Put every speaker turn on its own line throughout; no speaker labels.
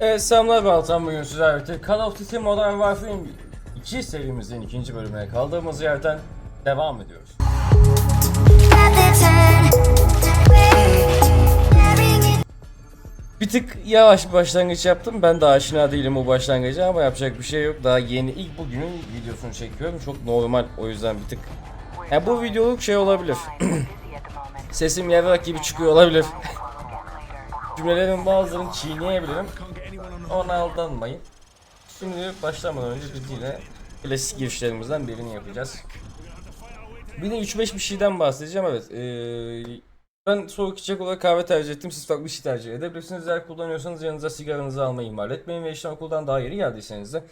Evet selamlar ben Altan bugün sizlerle birlikte Call of Duty Modern Warfare 2 serimizin ikinci bölümüne kaldığımız yerden devam ediyoruz. Bir tık yavaş bir başlangıç yaptım. Ben de aşina değilim bu başlangıca ama yapacak bir şey yok. Daha yeni ilk bugünün videosunu çekiyorum. Çok normal o yüzden bir tık. Yani bu videoluk şey olabilir. Sesim yarrak gibi çıkıyor olabilir. Cümlelerin bazılarını çiğneyebilirim. Ona aldanmayın. Şimdi başlamadan önce biz yine klasik girişlerimizden birini yapacağız. Bir de 3-5 bir şeyden bahsedeceğim evet. Ee, ben soğuk içecek olarak kahve tercih ettim. Siz farklı bir şey tercih edebilirsiniz. Eğer kullanıyorsanız yanınıza sigaranızı almayı ihmal etmeyin. Ve işten okuldan daha yeni geldiyseniz de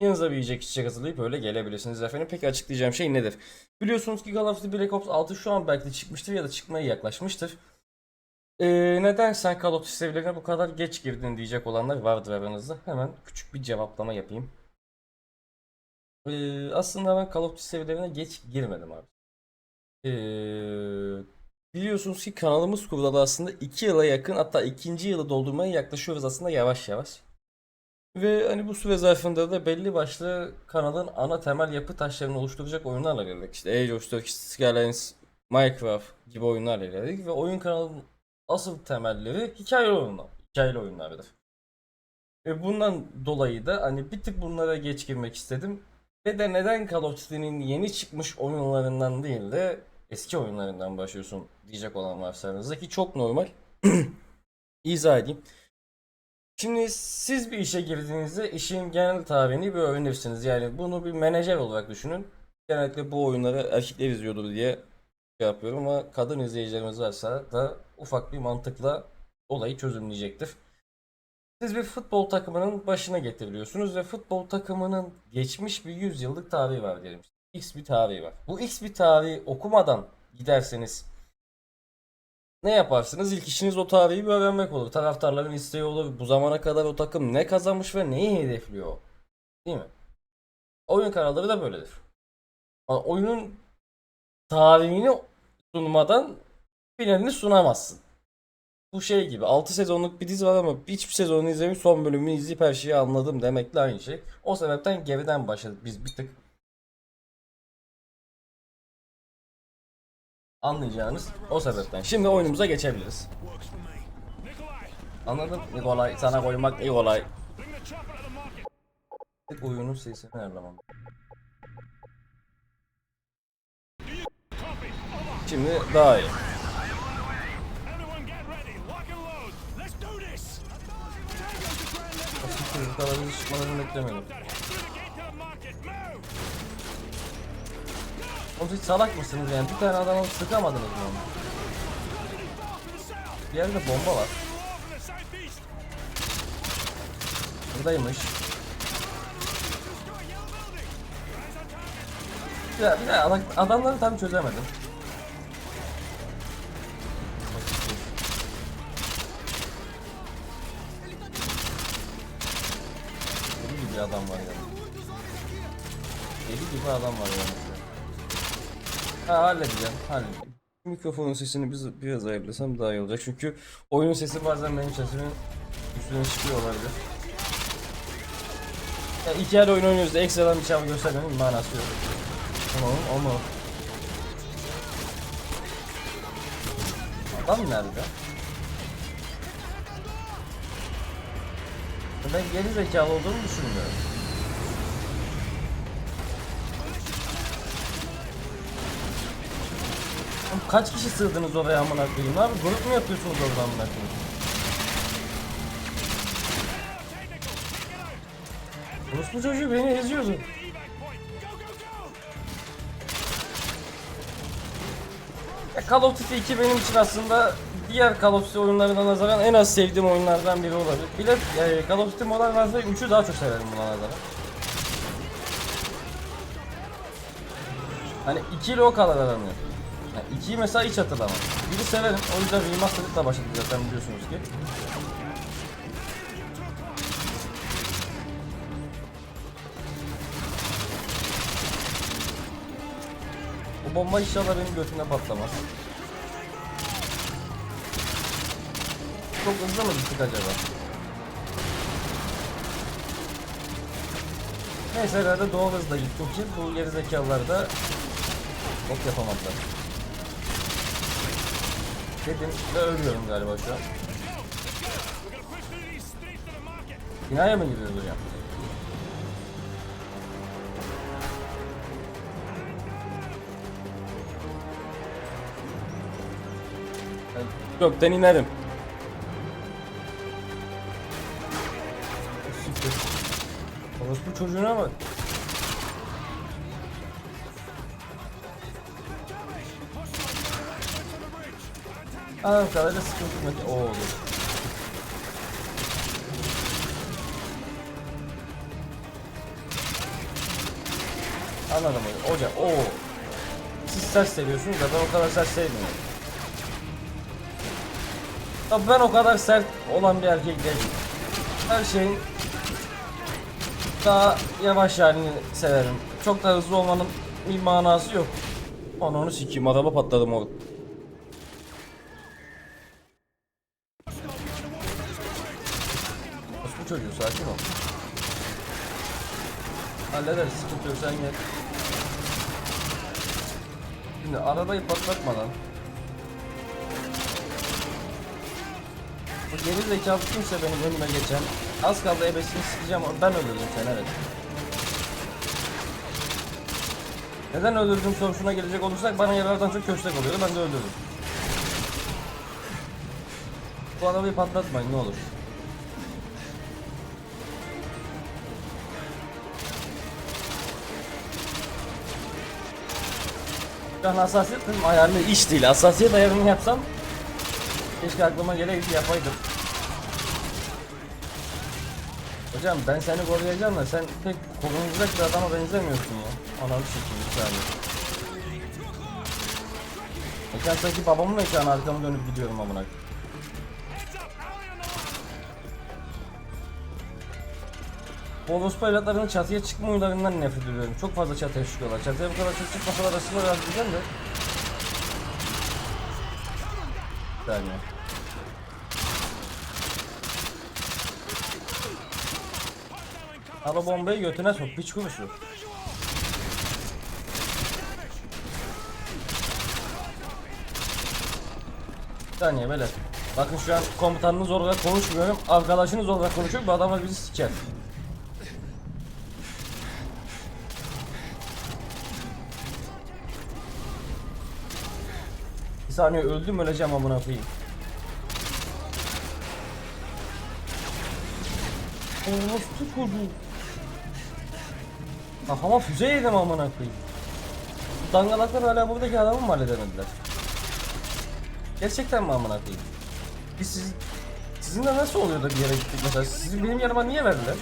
yanınıza bir yiyecek içecek hazırlayıp öyle gelebilirsiniz efendim. Peki açıklayacağım şey nedir? Biliyorsunuz ki Call of Duty Black Ops 6 şu an belki de çıkmıştır ya da çıkmaya yaklaşmıştır. Ee, neden sen Call of Duty serilerine bu kadar geç girdin diyecek olanlar vardır aranızda. Hemen küçük bir cevaplama yapayım. Ee, aslında ben Call of Duty serilerine geç girmedim abi. Ee, biliyorsunuz ki kanalımız kurulalı aslında 2 yıla yakın hatta ikinci yılı doldurmaya yaklaşıyoruz aslında yavaş yavaş. Ve hani bu süre zarfında da belli başlı kanalın ana temel yapı taşlarını oluşturacak oyunlarla geldik. İşte Age of Stories, Skylines, Minecraft gibi oyunlarla geldik ve oyun kanalının asıl temelleri hikaye oyunlar, hikayeli oyunlardır. Ve bundan dolayı da hani bir tık bunlara geç girmek istedim. Ve de neden Call of Duty'nin yeni çıkmış oyunlarından değil de eski oyunlarından başlıyorsun diyecek olan varsa ki çok normal. İzah edeyim. Şimdi siz bir işe girdiğinizde işin genel tarihini bir öğrenirsiniz. Yani bunu bir menajer olarak düşünün. Genellikle bu oyunları erkekler izliyordur diye şey yapıyorum ama kadın izleyicilerimiz varsa da ufak bir mantıkla olayı çözümleyecektir. Siz bir futbol takımının başına getiriliyorsunuz ve futbol takımının geçmiş bir 100 yıllık tarihi var diyelim. X bir tarihi var. Bu X bir tarihi okumadan giderseniz ne yaparsınız? İlk işiniz o tarihi bir öğrenmek olur. Taraftarların isteği olur. Bu zamana kadar o takım ne kazanmış ve neyi hedefliyor? Değil mi? Oyun kanalları da böyledir. Yani oyunun tarihini sunmadan finalini sunamazsın. Bu şey gibi 6 sezonluk bir dizi var ama hiçbir sezonunu izlemiş son bölümünü izleyip her şeyi anladım demekle aynı şey. O sebepten geriden başladık biz bir tık. Anlayacağınız o sebepten. Şimdi oyunumuza geçebiliriz. Anladın? Nikolay sana koymak Nikolay. Oyunun sesini ayarlamam. Şimdi daha iyi. Kadar hızlı çıkmalarını beklemedim. Oğlum siz salak mısınız yani? Bir tane adamı sıkamadınız mı onu? Bir yerde bomba var. Buradaymış. Ya bir de adam, adamları tam çözemedim. Gibi adam var yani. Deli gibi adam var yani. Ha halledeceğim, halledeceğim. Mikrofonun sesini biz biraz ayarlasam daha iyi olacak çünkü oyunun sesi bazen benim sesimin üstüne çıkıyor olabilir. Ya iki yer oyun oynuyoruz da ekstradan bir çaba göstermenin manası yok. Tamam ama Adam nerede? Ben geri zekalı olduğumu düşünmüyorum. Kaç kişi sığdınız oraya amına koyayım abi? Grup mu yapıyorsunuz orada amına koyayım? Orospu çocuğu beni eziyordu. Ya Call of Duty 2 benim için aslında diğer Call of Duty oyunlarına nazaran en az sevdiğim oyunlardan biri olabilir. Bir de e, Call of Duty Modern Warfare 3'ü daha çok severim buna nazaran. Hani 2 ile o kadar aram yok. Yani 2'yi mesela hiç hatırlamam. Biri severim. O yüzden remastered'la başladık zaten biliyorsunuz ki. Bu bomba inşallah benim götümde patlamaz. Çok hızlı mı gittik acaba? Neyse herhalde doğal hızla gittim ki bu gerizekalılar da ok yapamadılar. Dedim ve ölüyorum galiba şu an. Binaya mı giriyoruz hocam? Gökten inerim. Orospu çocuğuna bak. Anladığım kadarıyla sıkıntı yok. Oo. Anladım hocam. Hocam o siz sert seviyorsunuz da ben o kadar sert sevmiyorum. Tabii ben o kadar sert olan bir erkek değilim. Her şeyin daha yavaş halini severim. Çok da hızlı olmanın bir manası yok. Onu sikeyim araba patladım oğlum. Bu çocuğu sakin ol. Hallederiz sıkıntı yok sen gel. Şimdi arabayı patlatmadan Bu geri zekalı kimse benim önüme geçen Az kaldı ebesini sikeceğim ben öldürdüm seni evet. Neden öldürdüm sorusuna gelecek olursak bana yarardan çok köstek oluyordu ben de öldürdüm. Bu arabayı patlatmayın ne olur. Şu an hassasiyet benim ayarlı iş değil. Hassasiyet ayarını yapsam keşke aklıma geleydi yapaydım. Hocam ben seni koruyacağım da sen pek korunacak bir adama benzemiyorsun ya. Ananı sikeyim bir saniye. Sanki babamın mekanı arkamı dönüp gidiyorum amına. Orospu evlatlarının çatıya çıkma oyunlarından nefret ediyorum. Çok fazla çatıya çıkıyorlar. Çatıya bu kadar çok çıkmasalar aslında biraz güzel de. Saniye. Ara bombayı götüne sok piç kurusu. Bir saniye böyle. Bakın şu an komutanınız olarak konuşmuyorum. Arkadaşınız olarak konuşuyor. Bu adamlar bizi siker. Bir saniye öldüm öleceğim amına koyayım. Orospu çocuğu. Kafama füze yedim amına koyayım. Dangalaklar hala buradaki adamı mı halledemediler? Gerçekten mi amına koyayım? Biz siz, sizinle nasıl oluyor da bir yere gittik mesela? Sizi benim yanıma niye verdiler?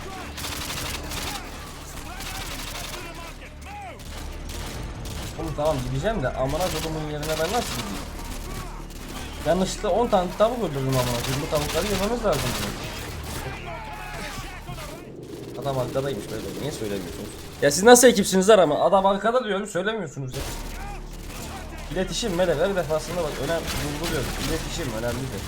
Oğlum tamam gideceğim de amına kodumun yerine ben nasıl? Yanlışlıkla 10 tane tavuk öldürdüm koyayım. Bu tavukları yememiz lazım. Adam arkadaymış böyle. Niye söylemiyorsunuz? Ya siz nasıl ekipsiniz lan ama adam arkada diyorum söylemiyorsunuz ya. İletişim melek her defasında bak önemli vurguluyorum. İletişim önemlidir.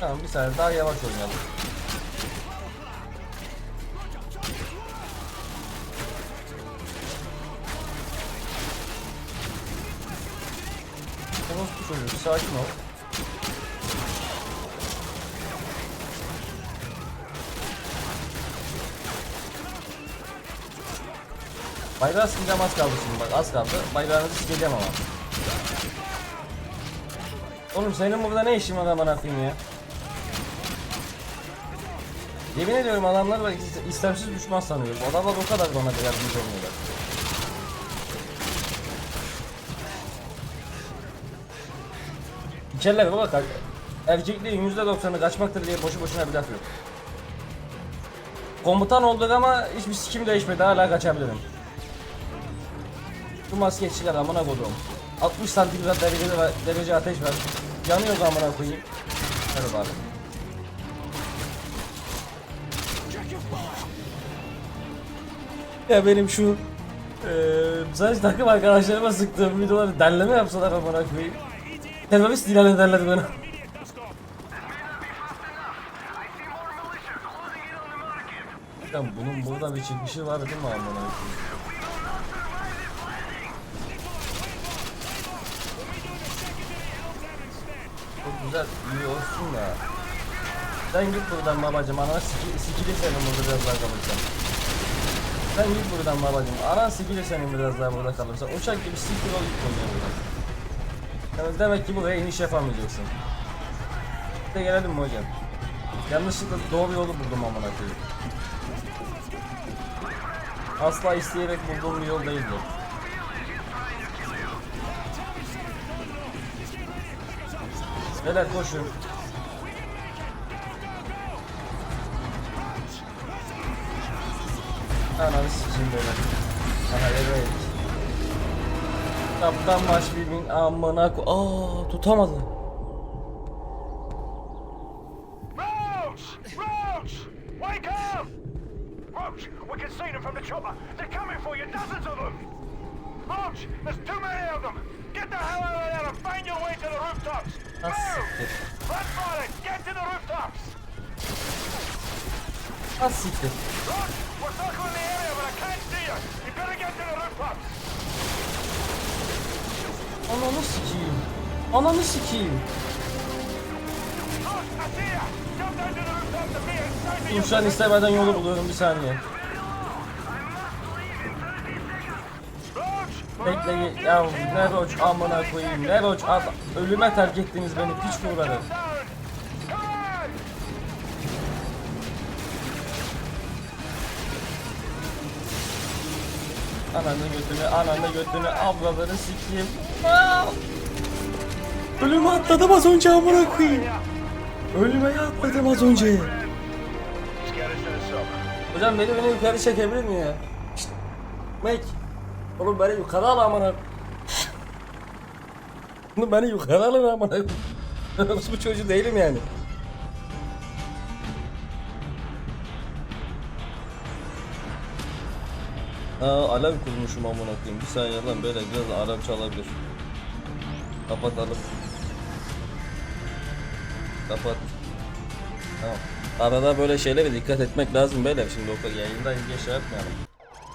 Tamam bir saniye daha yavaş oynayalım. Çocuğu sakin ol. Bayrağı sileceğim az kaldı şimdi bak az kaldı. Bayrağınızı sileceğim ama. Oğlum senin burada ne işin var aman atayım ya? Yemin ediyorum adamlar bak is- istemsiz düşman sanıyorum. Adamlar o kadar bana yardımcı olmuyorlar. İçerler baba kalk. Erkekliğin %90'ı kaçmaktır diye boşu boşuna bir laf yok. Komutan olduk ama hiçbir sikim değişmedi hala kaçabilirim. Şu maskeyi çıkar amına koduğum. 60 santigrat derece, derece ateş var. Yanıyoruz amına koyayım. Hadi bari. Ya benim şu eee sadece takım arkadaşlarıma sıktığım videoları derleme yapsalar amına koyayım. Terörist ilan ederler beni. Ya bunun burada bir çıkışı var değil mi amına Çok güzel iyi olsun da. Sen git buradan babacım ana sikili, sikili senin burada biraz daha kalırsan. Sen git buradan babacım ana sikili senin biraz daha burada kalırsan. Uçak gibi sikil ol git buradan. Demek ki buraya iniş yapamayacaksın. De gelelim mi hocam? Yanlışlıkla doğru yolu buldum amına koyayım. Asla isteyerek bulduğum bir yol değildi. Beyler koşun. Ananı sikeyim böyle. Aha evet. Kaptan Maşbib'in amına ko... Aa tutamadı.
Roach! Roach! Wake up! Roach, we can see them from the chopper. They're coming for you, dozens of them! Roach, there's too many of them! Get the hell out of there and find your way to the rooftops!
Ah,
Move! find it! Get to the rooftops!
Az siktir.
Roach, we're circling the area, but I can't see you! You better get to the rooftops!
Ananı sikeyim. Ananı sikeyim. Dur şu an istemeden yolu buluyorum bir saniye. Bekle ya ne roç amına koyayım ne roç ölüme terk ettiniz beni piç kuruları. Ananı götünü ananı götünü ablaları sikeyim. Ölüme atladım az önce amına koyayım. Ölüme atladım az önce. Hocam beni beni yukarı çekebilir mi ya? Şşt. Mek. Oğlum beni yukarı al amına. Oğlum beni yukarı alın amına. Bu çocuğu değilim yani. Aa alarm kurmuşum amına koyayım. Bir saniye lan böyle biraz alarm çalabilir. Kapatalım. Kapat. Tamam. Arada böyle şeylere dikkat etmek lazım beyler. Şimdi o kadar yayındayız diye şey yapmayalım.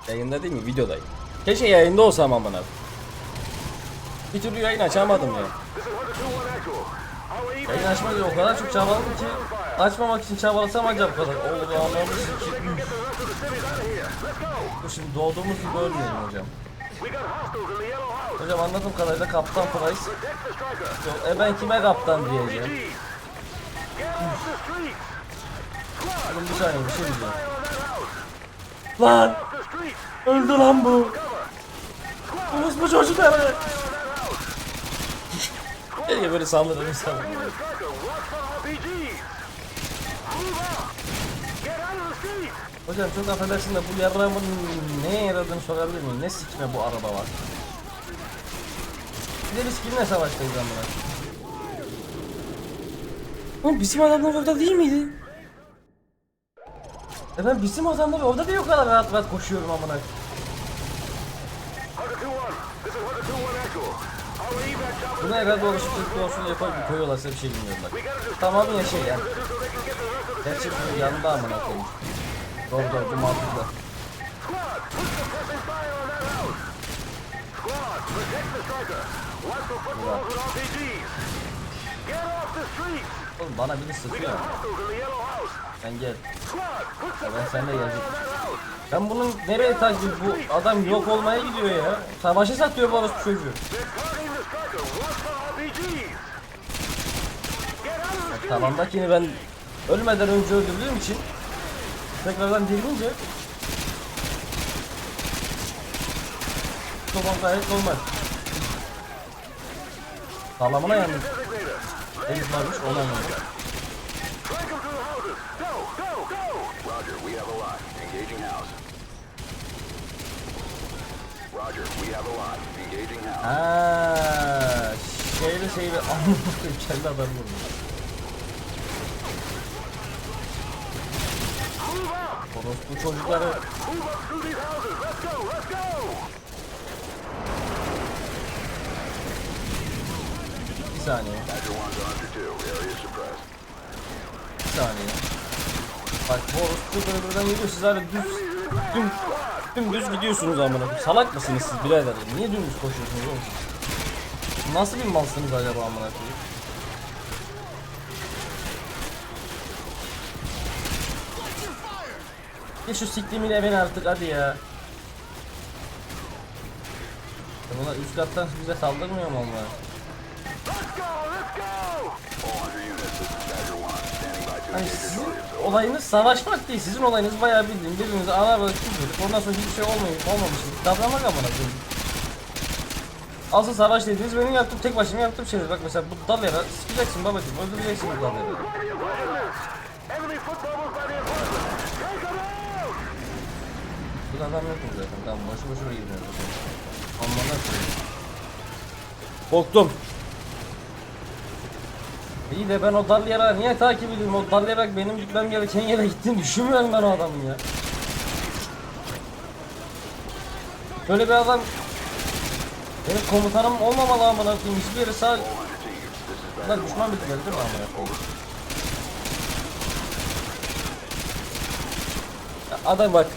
Yayında değil mi? Videodayım. Keşke yayında olsam amına. Bir türlü yayın açamadım ya. Yayın açmak o kadar çok çabaladım ki açmamak için çabalasam ancak bu kadar. Oldu anlamı sikeyim. Şimdi doğduğumuz gibi ölmeyelim hocam. Hocam anladığım kadarıyla Kaptan Price. E ben kime kaptan diyeceğim. Oğlum bir saniye bir şey diyeceğim. Lan! Öldü lan bu! Orospu bu çocukları! Keşke böyle saldırırım sana. Hocam çok affedersin de bu yarrağımın neye yaradığını sorabilir miyim? Ne sikime bu araba var? Bir de biz kimle savaştayız amına? Oğlum bizim adamlar orada değil miydi? E ben bizim adamlar orada değil o kadar rahat rahat koşuyorum amına. Bunu herhalde oluşturdukları olsun yapar bir koyuyorlarsa bir şey bilmiyorum bak. Tamam ya şey yani. Bu yanında amına koyayım. Doğru doğru bu mantıklı. Oğlum bana biri sıkıyor. Sen gel. Ya ben seninle geleceğim. Ben bunun nereye takip bu adam yok olmaya gidiyor ya. Savaşı satıyor bu orospu çocuğu. Bak, Tavandakini ben ölmeden önce öldürdüğüm için tekrardan dirilince Tamam gayet normal. Sağlamına yandım. Elif varmış ona
house.
Haa, şeyle şeyle anladım kendi adam vurdu. Orospu çocukları
Move up through these houses. Let's go, let's go!
bir saniye
Badger 1's on to 2. Area suppressed.
bir saniye. Bak bu orospu böyle buradan geliyor siz hala düz düm, dümdüz gidiyorsunuz amına. Salak mısınız siz birader? Niye dümdüz koşuyorsunuz oğlum? Nasıl bir malsınız acaba amına koyayım? Gel şu siktiğimin evine artık hadi ya. Bunlar üst kattan bize saldırmıyor mu onlar?
Let's go, let's go!
All under units, this is Badger 1, standing by to
Hani sizin olayınız savaşmak değil. Sizin olayınız bayağı bildiğin birbirinize ana böyle küfredip ondan sonra hiçbir şey olmayıp olmamış gibi davranmak amına koyayım. Asıl savaş dediğiniz benim yaptığım tek başıma yaptığım şeyler. Bak mesela bu dal yara sıkacaksın babacığım öldüreceksin bu dal Bu da adam yok mu zaten? Tamam boşu boşuna gidiyoruz. Amına koyayım. Korktum. İyi de ben o dal yara niye takip edeyim? O dal yara benim gitmem gereken yere gittiğini düşünmüyorum ben o adamın ya. Böyle bir adam benim komutanım olmamalı amına koyayım. Hiçbir yere sağ...
Badger
düşman bilgileri değil mi amına koyayım? Ya Adam bak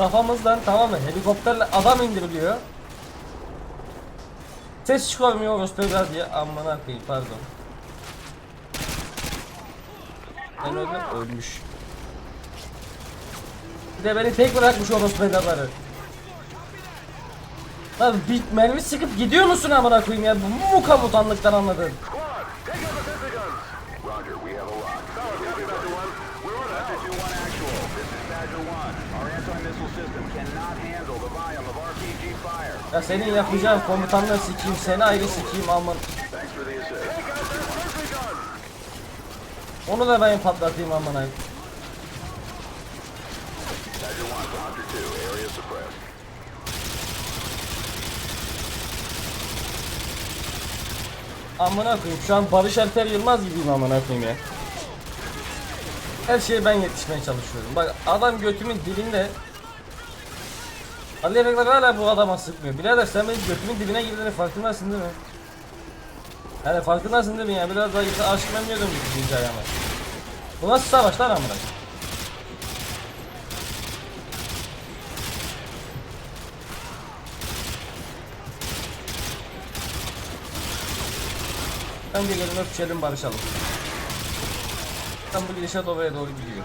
kafamızdan tamam mı helikopterle adam indiriliyor. Ses çıkarmıyor orospu diye amına koyayım pardon. Ben öldüm ölmüş. Bir de beni tek bırakmış orospu evlatları. Lan mermi sıkıp gidiyor musun amına koyayım ya? Bu mu komutanlıktan anladın?
Squad, take out the sentry guns!
Roger, we have a lock.
Copy, Badger 1. We're on
Badger
out.
2-1 actual, this is Badger 1. Our anti-missile system cannot handle the volume of RPG fire.
Ya senin yapacağın komutanlığı sikeyim, seni ayrı sikeyim aman. Onu da ben patlatayım amına.
Badger 1 to Hunter 2, area suppressed.
Amına koyayım şu an Barış Alper Yılmaz gibiyim amına koyayım ya. Her şeye ben yetişmeye çalışıyorum. Bak adam götümün dilinde. Ali Ebekler hala bu adama sıkmıyor. Birader sen benim götümün dibine girdiğini farkındasın değil mi? Yani farkındasın değil mi ya? Biraz daha gitse aşk memnuniyordum bu ayağıma. Bu nasıl savaş lan amına? Bence gelin öpüşelim barışalım. Tam bu gidişat oraya doğru gidiyor.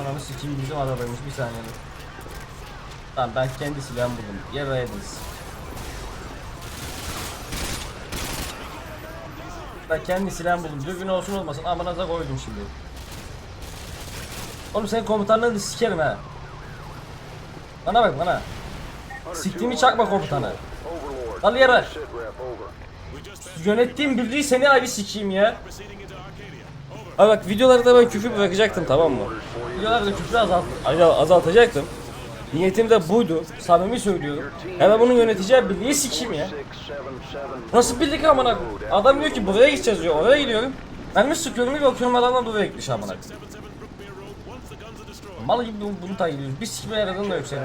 Ananı sikeyim bizim arabaymış bir saniye. Tamam ben kendi silahımı buldum. Yaraydınız. Ben kendi silahımı buldum. Düzgün olsun olmasın amınıza koydum şimdi. Oğlum senin komutanlığını da sikerim ha. Bana bak bana. Siktiğimi çakma komutanı. Al yere. Yönettiğim bildiği seni ayrı sikeyim ya. Abi bak videolarda ben küfür bırakacaktım tamam mü? Videolarda küfrü azalt azaltacaktım. Niyetim de buydu. Samimi söylüyorum. Hemen bunun yöneteceği birliği sikeyim ya.
677
Nasıl birlik amına? Adam diyor ki buraya gideceğiz diyor. Oraya gidiyorum. Ben bir sıkıyorum bir bakıyorum adamlar buraya gitmiş amına. Mal gibi bunu, bunu takip ediyoruz. Bir sikime yaradığını da yok senin.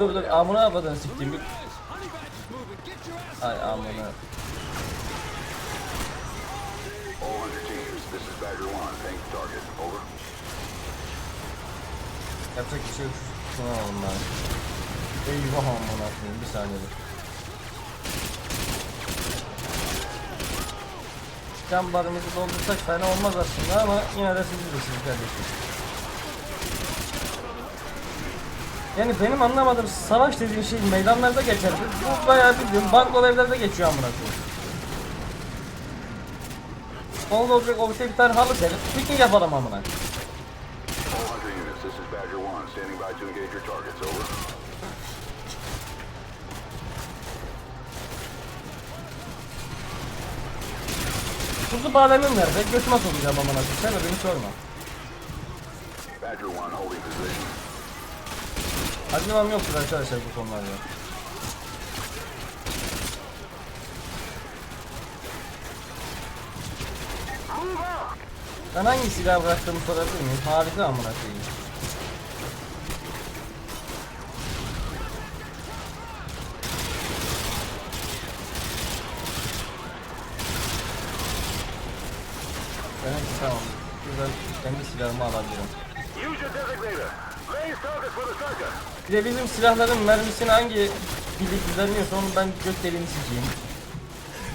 Dur dur amına abadın siktiğim bir... Ay amına.
This is Badger 1, tank target, over.
Yapacak bir şey yok. Şuna alalım ben. Eyvah amına koyayım bir saniye dur. Can barımızı doldursak fena olmaz aslında ama yine de siz bilirsiniz kardeşim. Yani benim anlamadığım savaş dediğin şey meydanlarda geçer. Bu bayağı bildiğim bankol evlerde geçiyor amına koyayım. Oldu olacak ortaya bir tane halı serip piknik yapalım amına.
All hunter units, this is Badger 1, standing by to engage your targets, over.
Kuzu bademim nerede? Götüme sokacağım amına. Sen de beni sorma.
Badger 1 holding position.
Acımam yoktur arkadaşlar bu konularda. Ben hangi silah bıraktığımı sorabilir miyim? Harika amına koyayım. Evet tamam. Güzel kendi silahımı alabilirim. Bir de bizim silahların mermisini hangi birlik düzenliyorsa onu ben göt deliğini.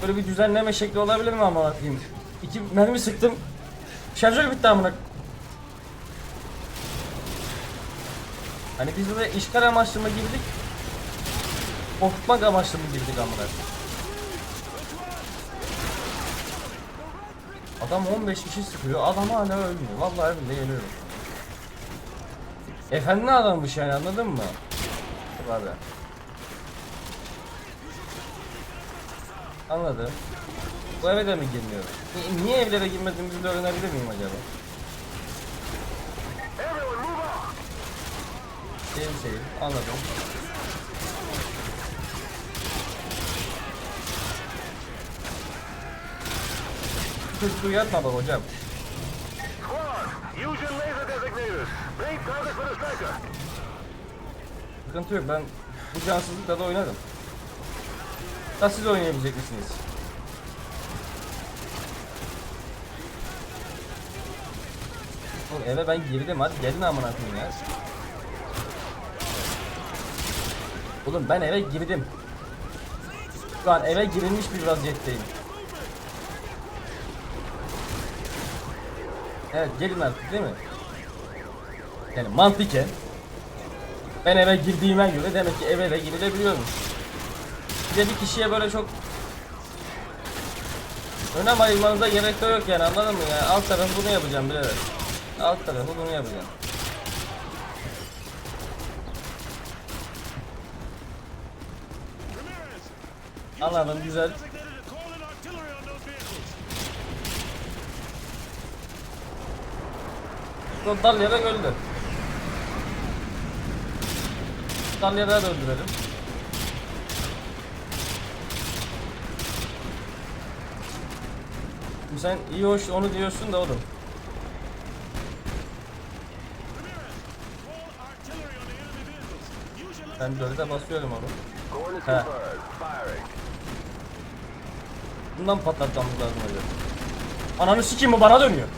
Böyle bir düzenleme şekli olabilir mi ama bakayım? İki mermi sıktım, Şarjör bitti amına. Hani biz buraya işgal amaçlı mı girdik? Korkutmak amaçlı mı girdik amına? Adam 15 kişi sıkıyor, adam hala ölmüyor. Vallahi bile yeniyorum. Efendi adammış yani anladın mı? Abi. Anladım. Bu eve de mi girmiyor? Ni- Niye evlere girmediğimizi de öğrenebilir miyim acaba? Şeyim şeyim. Anladım. Çocuk yatma bak hocam. Sıkıntı yok ben bu cansızlıkla da oynarım. Da siz oynayabilecek misiniz? Oğlum eve ben girdim hadi gelin amına koyayım ya. Oğlum ben eve girdim. Şu an eve girilmiş bir vaziyetteyim. Evet gelin artık değil mi? Yani mantıken ben eve girdiğime göre demek ki eve de girilebiliyormuş. Bir de bir kişiye böyle çok önem ayırmanıza gerek de yok yani anladın mı ya? Alt tarafı bunu yapacağım birader. Alt tarafı bunu yapacağım. Anladım güzel. Dalyarak öldü. Dalyaları da öldürelim. Sen iyi hoş onu diyorsun da oğlum. Ben dörde basıyorum onu.
Firing.
Bundan patlatmamız lazım hocam. Ananı sikeyim bu bana dönüyor.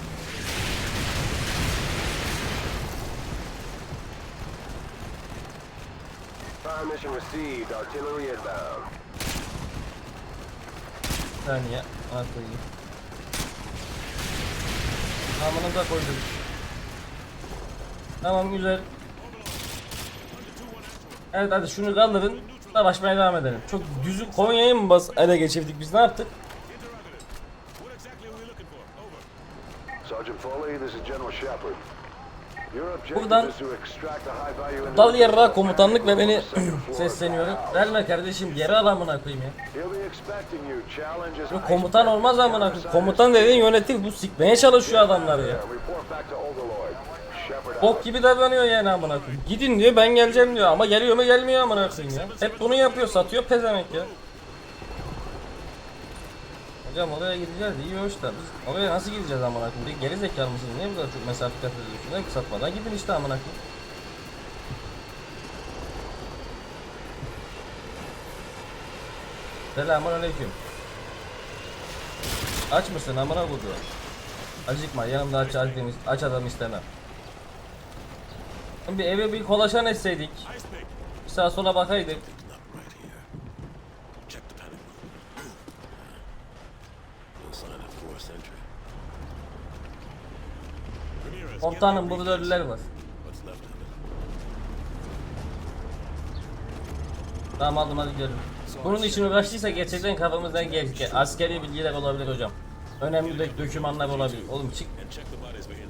Mission received. Artillery inbound.
Saniye. Ana koyayım. Tamamını da koydum. Tamam güzel. Evet hadi şunu kaldırın. Savaşmaya devam edelim. Çok düzü Konya'yı mı bas ele geçirdik biz ne yaptık? Buradan Dal
from
komutanlık ve beni sesleniyorum. Verme kardeşim geri al amına koyayım ya. Yok komutan olmaz amına koyayım. Komutan dediğin yönetir bu sikmeye çalışıyor adamları ya. Bok gibi davranıyor yani amına koyayım. Gidin diyor ben geleceğim diyor ama geliyor mu gelmiyor amına ya. Hep bunu yapıyor satıyor pezevenk ya. Hocam oraya gideceğiz iyi hoş da biz oraya nasıl gideceğiz amına koyayım? Geri zekalı mısınız? Niye bu kadar çok mesafe kat ediyorsunuz? Ne kısaltmadan gidin işte amına koyayım. Selamun aleyküm. Aç mısın amına koyduğum? Acıkma yanımda aç, aç, aç adam istemem. Bir eve bir kolaşan etseydik. Bir sağa sola bakaydık. Komutanım burada ölüler var. Tamam aldım hadi gidelim. Bunun için uğraştıysa gerçekten kafamızdan geçti. Askeri bilgiler olabilir hocam. Önemli de dokümanlar olabilir. Oğlum çık.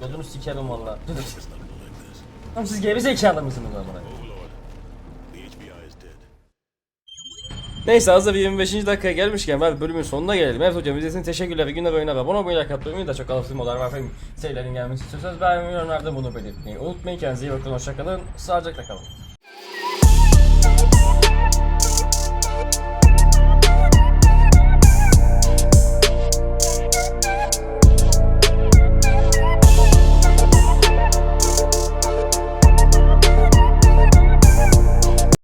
Gözünü sikerim valla.
It's not gonna like this.
Oğlum siz geri zekalı mısınız amına? Neyse hazır 25. dakikaya gelmişken ben bölümün sonuna gelelim. Evet hocam izlediğiniz teşekkürler. Günler oyuna ve abone olmayı, like atmayı da çok alırsın modern var. Serilerin gelmesi istiyorsanız beğenmeyi, yorumlarda bunu belirtmeyi unutmayın. Kendinize iyi bakın, hoşçakalın. Sağlıcakla kalın.